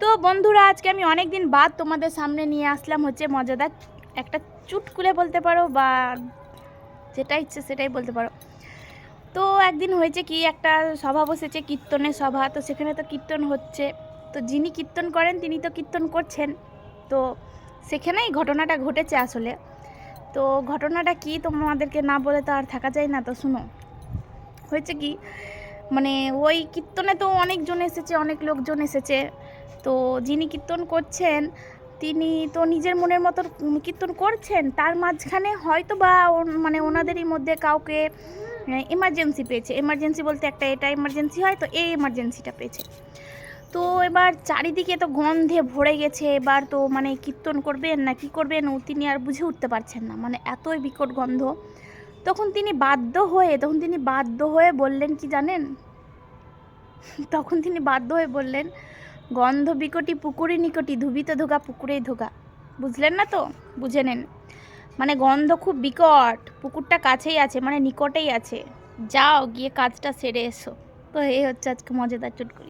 তো বন্ধুরা, আজকে আমি অনেক দিন বাদ তোমাদের সামনে নিয়ে আসলাম হচ্ছে মজাদার একটা চুটকুলে বলতে পারো বা যেটা ইচ্ছে সেটাই বলতে পারো। তো একদিন হয়েছে কি, একটা সভা বসেছে, কীর্তনের সভা। তো সেখানে তো কীর্তন হচ্ছে। তো যিনি কীর্তন করেন, তিনি তো কীর্তন করছেন। তো সেখানেই ঘটনাটা ঘটেছে আসলে। তো ঘটনাটা কি তোমাদেরকে না বলে তো আর থাকা যায় না। তো শুনো, হয়েছে কি মানে ওই কীর্তনে তো অনেকজন এসেছে, অনেক লোকজন এসেছে। তো যিনি কীর্তন করছেন, তিনি তো নিজের মনের মতো কীর্তন করছেন, তার মাঝখানে হয়তো বা মানে ওনাদেরই মধ্যে কাউকে এমার্জেন্সি পেয়েছে। এমার্জেন্সি বলতে একটা এটা এমার্জেন্সি হয়, তো এই এমার্জেন্সিটা পেয়েছে। তো এবার চারিদিকে তো গন্ধে ভরে গেছে, এবার তো মানে কীর্তন করবেন না কি করবেন, তিনি আর বুঝে উঠতে পারছেন না। মানে এতই বিকট গন্ধ। তখন তিনি বাধ্য হয়ে, তখন তিনি বাধ্য হয়ে বললেন, কি জানেন? তখন তিনি বাধ্য হয়ে বললেন, গন্ধ বিকটি পুকুরে নিকটি, ধুবিত ধোকা পুকুরেই ধোকা। বুঝলেন না তো? বুঝে নেন। মানে গন্ধ খুব বিকট, পুকুরটা কাছেই আছে মানে নিকটেই আছে। যাও, গিয়ে কাজটা সেরে এসো। তো এই হচ্ছে আজকে মজাদার চুটকুলি।